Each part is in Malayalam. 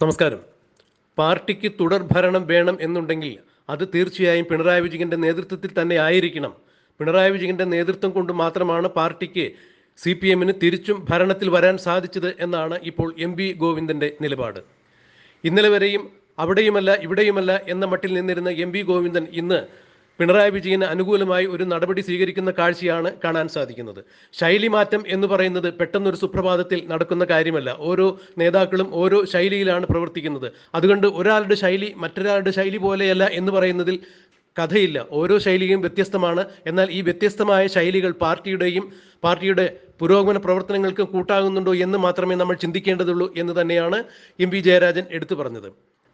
നമസ്കാരം. പാർട്ടിക്ക് തുടർ ഭരണം വേണം എന്നുണ്ടെങ്കിൽ അത് തീർച്ചയായും പിണറായി വിജയന്റെ നേതൃത്വത്തിൽ തന്നെ ആയിരിക്കണം. പിണറായി വിജയന്റെ നേതൃത്വം കൊണ്ട് മാത്രമാണ് പാർട്ടിക്ക് സി പി എമ്മിന് തിരിച്ചും ഭരണത്തിൽ വരാൻ സാധിച്ചത് എന്നാണ് ഇപ്പോൾ എം വി ഗോവിന്ദന്റെ നിലപാട്. ഇന്നലെ വരെയും അവിടെയുമല്ല ഇവിടെയുമല്ല എന്ന മട്ടിൽ നിന്നിരുന്ന എം വി ഗോവിന്ദൻ ഇന്ന് പിണറായി വിജയന് അനുകൂലമായി ഒരു നടപടി സ്വീകരിക്കുന്ന കാഴ്ചയാണ് കാണാൻ സാധിക്കുന്നത്. ശൈലി മാറ്റം എന്ന് പറയുന്നത് പെട്ടെന്നൊരു സുപ്രഭാതത്തിൽ നടക്കുന്ന കാര്യമല്ല. ഓരോ നേതാക്കളും ഓരോ ശൈലിയിലാണ് പ്രവർത്തിക്കുന്നത്. അതുകൊണ്ട് ഒരാളുടെ ശൈലി മറ്റൊരാളുടെ ശൈലി പോലെയല്ല എന്ന് പറയുന്നതിൽ കഥയില്ല. ഓരോ ശൈലിയും വ്യത്യസ്തമാണ്. എന്നാൽ ഈ വ്യത്യസ്തമായ ശൈലികൾ പാർട്ടിയുടെയും പാർട്ടിയുടെ പുരോഗമന പ്രവർത്തനങ്ങൾക്ക് കൂട്ടാകുന്നുണ്ടോ എന്ന് മാത്രമേ നമ്മൾ ചിന്തിക്കേണ്ടതുള്ളൂ എന്ന് തന്നെയാണ് എം വി ജയരാജൻ എടുത്തു പറഞ്ഞത്.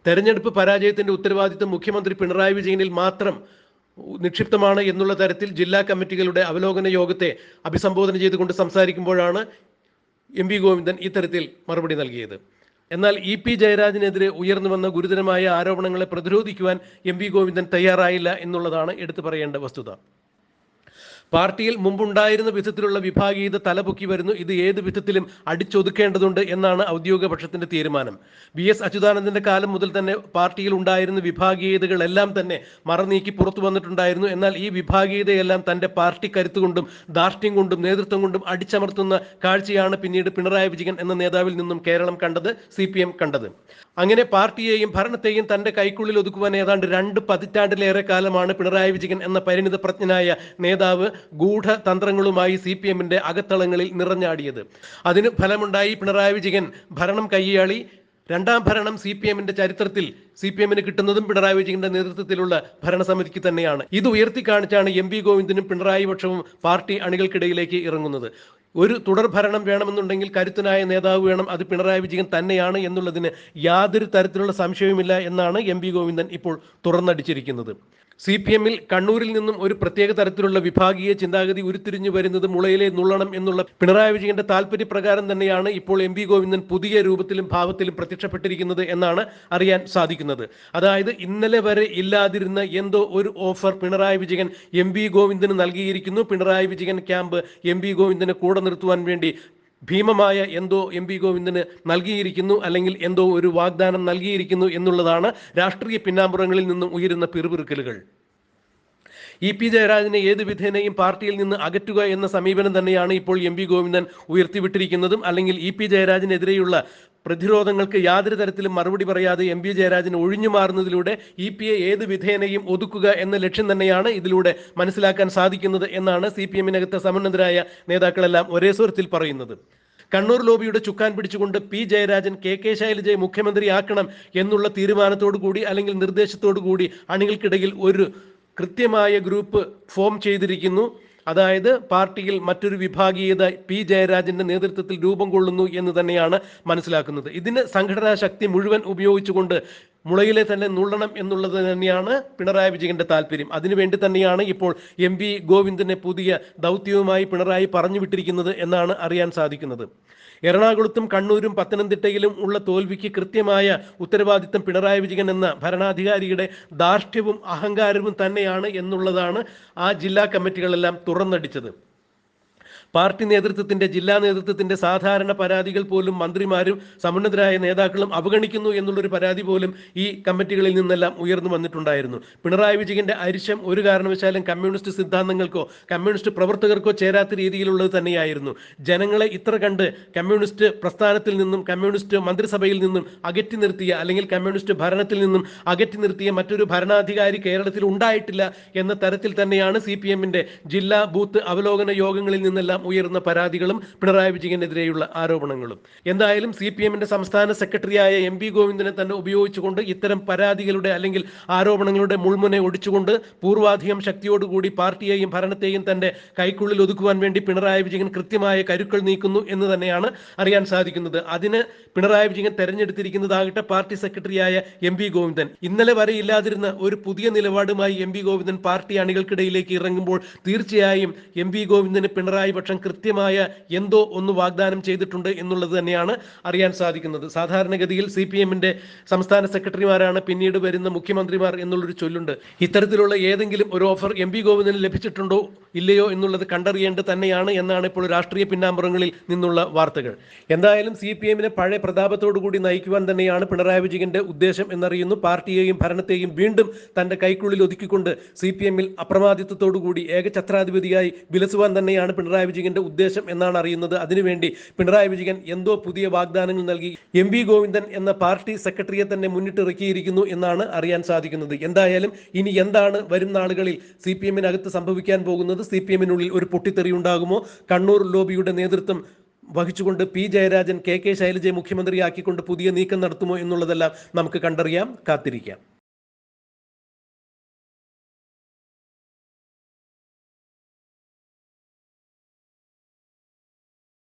തെരഞ്ഞെടുപ്പ് പരാജയത്തിന്റെ ഉത്തരവാദിത്വം മുഖ്യമന്ത്രി പിണറായി വിജയനിൽ മാത്രം നിക്ഷിപ്തമാണ് എന്നുള്ള തരത്തിൽ ജില്ലാ കമ്മിറ്റികളുടെ അവലോകന യോഗത്തെ അഭിസംബോധന ചെയ്തുകൊണ്ട് സംസാരിക്കുമ്പോഴാണ് എം വി ഗോവിന്ദൻ ഇത്തരത്തിൽ മറുപടി നൽകിയത്. എന്നാൽ ഇ പി ജയരാജനെതിരെ ഉയർന്നു വന്ന ഗുരുതരമായ ആരോപണങ്ങളെ പ്രതിരോധിക്കുവാൻ എം വി ഗോവിന്ദൻ തയ്യാറായില്ല എന്നുള്ളതാണ് എടുത്തു പറയേണ്ട വസ്തുത. പാർട്ടിയിൽ മുമ്പുണ്ടായിരുന്ന വിധത്തിലുള്ള വിഭാഗീയത തലപൊക്കി വരുന്നു. ഇത് ഏത് വിധത്തിലും അടിച്ചൊതുക്കേണ്ടതുണ്ട് എന്നാണ് ഔദ്യോഗിക പക്ഷത്തിന്റെ തീരുമാനം. വി എസ് അച്യുതാനന്ദന്റെ കാലം മുതൽ തന്നെ പാർട്ടിയിൽ ഉണ്ടായിരുന്ന വിഭാഗീയതകളെല്ലാം തന്നെ മറനീക്കി പുറത്തു വന്നിട്ടുണ്ടായിരുന്നു. എന്നാൽ ഈ വിഭാഗീയതയെല്ലാം തന്റെ പാർട്ടി കരുത്തുകൊണ്ടും ദാർഷ്ട്യം കൊണ്ടും നേതൃത്വം കൊണ്ടും അടിച്ചമർത്തുന്ന കാഴ്ചയാണ് പിന്നീട് പിണറായി വിജയൻ എന്ന നേതാവിൽ നിന്നും കേരളം കണ്ടത് സി കണ്ടത്. അങ്ങനെ പാർട്ടിയെയും ഭരണത്തെയും തന്റെ കൈക്കുള്ളിൽ ഒതുക്കുവാൻ ഏതാണ്ട് രണ്ട് പതിറ്റാണ്ടിലേറെ കാലമാണ് പിണറായി വിജയൻ എന്ന പരിണിത പ്രജ്ഞനായ നേതാവ് ഗൂഢതന്ത്രങ്ങളുമായി സി പി എമ്മിന്റെ അകത്തളങ്ങളിൽ നിറഞ്ഞാടിയത്. അതിന് ഫലമുണ്ടായി പിണറായി വിജയൻ ഭരണം കൈയാളി. രണ്ടാം ഭരണം സി പി എമ്മിന്റെ ചരിത്രത്തിൽ സി പി എമ്മിന് കിട്ടുന്നതും പിണറായി വിജയന്റെ നേതൃത്വത്തിലുള്ള ഭരണസമിതിക്ക് തന്നെയാണ്. ഇത് ഉയർത്തി കാണിച്ചാണ് എം ഗോവിന്ദനും പിണറായി പക്ഷവും പാർട്ടി അണികൾക്കിടയിലേക്ക് ഇറങ്ങുന്നത്. ഒരു തുടർ ഭരണം വേണമെന്നുണ്ടെങ്കിൽ കരുത്തനായ നേതാവ് വേണം അത് പിണറായി വിജയൻ തന്നെയാണ് എന്നുള്ളതിന് യാതൊരു തരത്തിലുള്ള സംശയവുമില്ല എന്നാണ് എം ഗോവിന്ദൻ ഇപ്പോൾ തുറന്നടിച്ചിരിക്കുന്നത്. സി പി എമ്മിൽ കണ്ണൂരിൽ നിന്നും ഒരു പ്രത്യേക തരത്തിലുള്ള വിഭാഗീയ ചിന്താഗതി ഉരുത്തിരിഞ്ഞു വരുന്നത് മുളയിലെ നുള്ളണം എന്നുള്ള പിണറായി വിജയന്റെ താല്പര്യപ്രകാരം തന്നെയാണ് ഇപ്പോൾ എം വി ഗോവിന്ദൻ പുതിയ രൂപത്തിലും ഭാവത്തിലും പ്രത്യക്ഷപ്പെട്ടിരിക്കുന്നത് എന്നാണ് അറിയാൻ സാധിക്കുന്നത്. അതായത് ഇന്നലെ വരെ ഇല്ലാതിരുന്ന എന്തോ ഒരു offer Pinarayi Vijayan M V Govindan നൽകിയിരിക്കുന്നു. Pinarayi Vijayan camp M V ഗോവിന്ദനെ കൂടെ നിർത്തുവാൻ വേണ്ടി ഭീമമായ എന്തോ എം പി ഗോവിന്ദന് നൽകിയിരിക്കുന്നു അല്ലെങ്കിൽ എന്തോ ഒരു വാഗ്ദാനം നൽകിയിരിക്കുന്നു എന്നുള്ളതാണ് രാഷ്ട്രീയ പിന്നാമ്പുറങ്ങളിൽ നിന്നും ഉയരുന്ന പിറുപിറുക്കലുകൾ. ഇ പി ജയരാജനെ ഏത് വിധേനയും പാർട്ടിയിൽ നിന്ന് അകറ്റുക എന്ന സമീപനം തന്നെയാണ് ഇപ്പോൾ എം പി ഗോവിന്ദൻ ഉയർത്തിവിട്ടിരിക്കുന്നതും അല്ലെങ്കിൽ ഇ പി ജയരാജനെതിരെയുള്ള പ്രതിരോധങ്ങൾക്ക് യാതൊരു തരത്തിലും മറുപടി പറയാതെ എം പി ജയരാജൻ ഒഴിഞ്ഞു മാറുന്നതിലൂടെ ഇ പി എ ഏത് വിധേനയും ഒതുക്കുക എന്ന ലക്ഷ്യം തന്നെയാണ് ഇതിലൂടെ മനസ്സിലാക്കാൻ സാധിക്കുന്നത് എന്നാണ് സി പി എമ്മിനകത്തെ സമന്നതരായ നേതാക്കളെല്ലാം ഒരേ സ്വരത്തിൽ പറയുന്നത്. കണ്ണൂർ ലോബിയുടെ ചുക്കാൻ പിടിച്ചുകൊണ്ട് പി ജയരാജൻ കെ കെ ശൈലജയെ മുഖ്യമന്ത്രിയാക്കണം എന്നുള്ള തീരുമാനത്തോടു കൂടി അല്ലെങ്കിൽ നിർദ്ദേശത്തോടു കൂടി അണികൾക്കിടയിൽ ഒരു കൃത്യമായ ഗ്രൂപ്പ് ഫോം ചെയ്തിരിക്കുന്നു. അതായത് പാർട്ടിയിൽ മറ്റൊരു വിഭാഗീയത പി ജയരാജന്റെ നേതൃത്വത്തിൽ രൂപം കൊള്ളുന്നു എന്ന് തന്നെയാണ് മനസ്സിലാക്കുന്നത്. ഇതിന് സംഘടനാ ശക്തി മുഴുവൻ ഉപയോഗിച്ചുകൊണ്ട് മുളയിലെ തന്നെ നുള്ളണം എന്നുള്ളത് തന്നെയാണ് പിണറായി വിജയന്റെ താല്പര്യം. അതിനുവേണ്ടി തന്നെയാണ് ഇപ്പോൾ എം പി ഗോവിന്ദനെ പുതിയ ദൗത്യവുമായി പിണറായി പറഞ്ഞു വിട്ടിരിക്കുന്നത് എന്നാണ് അറിയാൻ സാധിക്കുന്നത്. എറണാകുളത്തും കണ്ണൂരും പത്തനംതിട്ടയിലും ഉള്ള തോൽവിക്ക് കൃത്യമായ ഉത്തരവാദിത്തം പിണറായി വിജയൻ എന്ന ഭരണാധികാരിയുടെ ധാർഷ്ട്യവും അഹങ്കാരവും തന്നെയാണ് എന്നുള്ളതാണ് ആ ജില്ലാ കമ്മിറ്റികളെല്ലാം തുറന്നടിച്ചത്. പാർട്ടി നേതൃത്വത്തിന്റെ ജില്ലാ നേതൃത്വത്തിന്റെ സാധാരണ പരാതികൾ പോലും മന്ത്രിമാരും സമുന്നതരായ നേതാക്കളും അവഗണിക്കുന്നു എന്നുള്ളൊരു പരാതി പോലും ഈ കമ്മിറ്റികളിൽ നിന്നെല്ലാം ഉയർന്നു വന്നിട്ടുണ്ടായിരുന്നു. പിണറായി വിജയന്റെ അരിശം ഒരു കാരണവശാലും കമ്മ്യൂണിസ്റ്റ് സിദ്ധാന്തങ്ങൾക്കോ കമ്മ്യൂണിസ്റ്റ് പ്രവർത്തകർക്കോ ചേരാത്ത രീതിയിലുള്ളത് തന്നെയായിരുന്നു. ജനങ്ങളെ ഇത്ര കണ്ട് കമ്മ്യൂണിസ്റ്റ് പ്രസ്ഥാനത്തിൽ നിന്നും കമ്മ്യൂണിസ്റ്റ് മന്ത്രിസഭയിൽ നിന്നും അകറ്റി നിർത്തിയ അല്ലെങ്കിൽ കമ്മ്യൂണിസ്റ്റ് ഭരണത്തിൽ നിന്നും അകറ്റി നിർത്തിയ മറ്റൊരു ഭരണാധികാരി കേരളത്തിൽ ഉണ്ടായിട്ടില്ല എന്ന തരത്തിൽ തന്നെയാണ് സി ജില്ലാ ബൂത്ത് അവലോകന യോഗങ്ങളിൽ നിന്നെല്ലാം ഉയർന്ന പരാതികളും പിണറായി വിജയനെതിരെയുള്ള ആരോപണങ്ങളും. എന്തായാലും സി പി എമ്മിന്റെ സംസ്ഥാന സെക്രട്ടറിയായ എം പി ഗോവിന്ദനെ തന്നെ ഉപയോഗിച്ചുകൊണ്ട് ഇത്തരം പരാതികളുടെ അല്ലെങ്കിൽ ആരോപണങ്ങളുടെ മുൾമുനെ ഒടിച്ചുകൊണ്ട് പൂർവാധികം ശക്തിയോടുകൂടി പാർട്ടിയെയും ഭരണത്തെയും തന്റെ കൈക്കുള്ളിൽ ഒതുക്കുവാൻ വേണ്ടി പിണറായി വിജയൻ കൃത്യമായ കരുക്കൾ നീക്കുന്നു എന്ന് തന്നെയാണ് അറിയാൻ സാധിക്കുന്നത്. അതിന് പിണറായി വിജയൻ തെരഞ്ഞെടുത്തിരിക്കുന്നതാകട്ടെ പാർട്ടി സെക്രട്ടറിയായ എം പി ഗോവിന്ദൻ. ഇന്നലെ വരെ ഇല്ലാതിരുന്ന ഒരു പുതിയ നിലപാടുമായി എം പി ഗോവിന്ദൻ പാർട്ടി അണികൾക്കിടയിലേക്ക് ഇറങ്ങുമ്പോൾ തീർച്ചയായും എം പി ഗോവിന്ദന് പിണറായി പക്ഷ ഇടതുപക്ഷം കൃത്യമായ എന്തോ ഒന്ന് വാഗ്ദാനം ചെയ്തിട്ടുണ്ട് എന്നുള്ളത് തന്നെയാണ് അറിയാൻ സാധിക്കുന്നത്. സാധാരണഗതിയിൽ സി പി എമ്മിന്റെ സംസ്ഥാന സെക്രട്ടറിമാരാണ് പിന്നീട് വരുന്ന മുഖ്യമന്ത്രിമാർ എന്നുള്ളൊരു ചൊല്ലുണ്ട്. ഇത്തരത്തിലുള്ള ഏതെങ്കിലും ഒരു ഓഫർ എം പി ഗോവിന്ദന് ലഭിച്ചിട്ടുണ്ടോ ഇല്ലയോ എന്നുള്ളത് കണ്ടറിയേണ്ടത് തന്നെയാണ് എന്നാണ് ഇപ്പോൾ രാഷ്ട്രീയ പിന്നാമ്പുറങ്ങളിൽ നിന്നുള്ള വാർത്തകൾ. എന്തായാലും സി പി എമ്മിനെ പഴയ പ്രതാപത്തോടുകൂടി നയിക്കുവാൻ തന്നെയാണ് പിണറായി വിജയന്റെ ഉദ്ദേശം എന്നറിയുന്നു. പാർട്ടിയെയും ഭരണത്തെയും വീണ്ടും തന്റെ കൈക്കുള്ളിൽ ഒതുക്കിക്കൊണ്ട് സി പി എമ്മിൽ അപ്രമാദിത്വത്തോടുകൂടി ഏകഛത്രാധിപതിയായി വിലസുവാൻ തന്നെയാണ് പിണറായി വിജയന്റെ ഉദ്ദേശം എന്നാണ് അറിയുന്നത്. അതിനുവേണ്ടി പിണറായി വിജയൻ എന്തോ പുതിയ വാഗ്ദാനങ്ങൾ നൽകി. എം വി ഗോവിന്ദൻ എന്ന പാർട്ടി സെക്രട്ടറിയെ തന്നെ മുന്നിട്ടിറക്കിയിരിക്കുന്നു എന്നാണ് അറിയാൻ സാധിക്കുന്നത്. എന്തായാലും ഇനി എന്താണ് വരും നാളുകളിൽ സി പി എമ്മിനകത്ത് സംഭവിക്കാൻ പോകുന്നത്? സി പി എമ്മിനുള്ളിൽ ഒരു പൊട്ടിത്തെറി ഉണ്ടാകുമോ? കണ്ണൂർ ലോബിയുടെ നേതൃത്വം വഹിച്ചുകൊണ്ട് പി ജയരാജൻ കെ കെ ശൈലജയെ മുഖ്യമന്ത്രിയാക്കിക്കൊണ്ട് പുതിയ നീക്കം നടത്തുമോ എന്നുള്ളതെല്ലാം നമുക്ക് കണ്ടറിയാം. കാത്തിരിക്കാം.